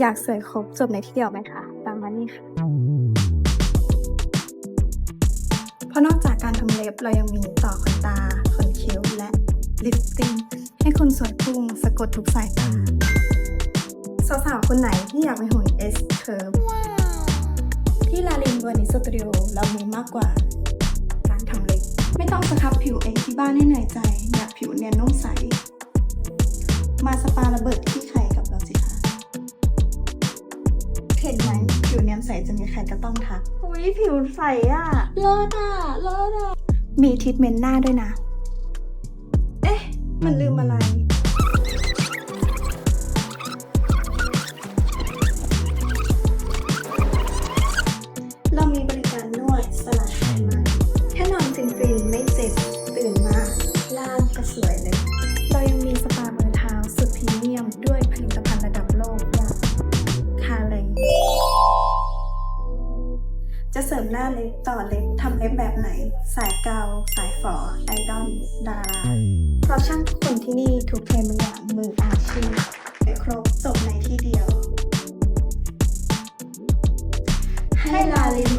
อยากสวยครบจบในที่เดียวไหมคะตามมานี่ค่ะ เพราะนอกจากการทำเล็บเรายังมีต่อขนตา ขนคิ้ว และลิปติกให้คุณสวยพุ่งสะกดทุกสายตาสาวๆคนไหนที่อยากมีหุ่น S curve ที่ลาลินเวอร์นิสตูดิโอเรามีมากกว่า การทำเล็บ ไม่ต้องสครับผิวเองที่บ้านให้เหนื่อยใจ อยากผิวเนียนนุ่มใส มาสปาระเบิด เห็นไหมผิวเนียนใสจะมีใครก็ต้องทักอุ้ยผิวใสอะ เลิศอะ เลิศอะ มีทรีทเมนต์หน้าด้วยนะ เอ๊ะ มันลืมอะไร เรามีบริการนวดสลัดไขมันแค่นอนฟินๆ ไม่เจ็บ ตื่นมาล่างก็สวยเลย ริมหน้าเล็บต่อเล็บทำเล็บแบบไหน สายเกา สายฝอ ไอดอลดาราเพราะช่างทุกคนที่นี่ถูกเทรนมาอย่างมืออาชีพครบจบในที่เดียว ให้ลาลิน